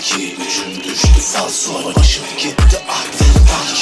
Elimdeki gücüm düştü sağ sola Başım gitti aklımdan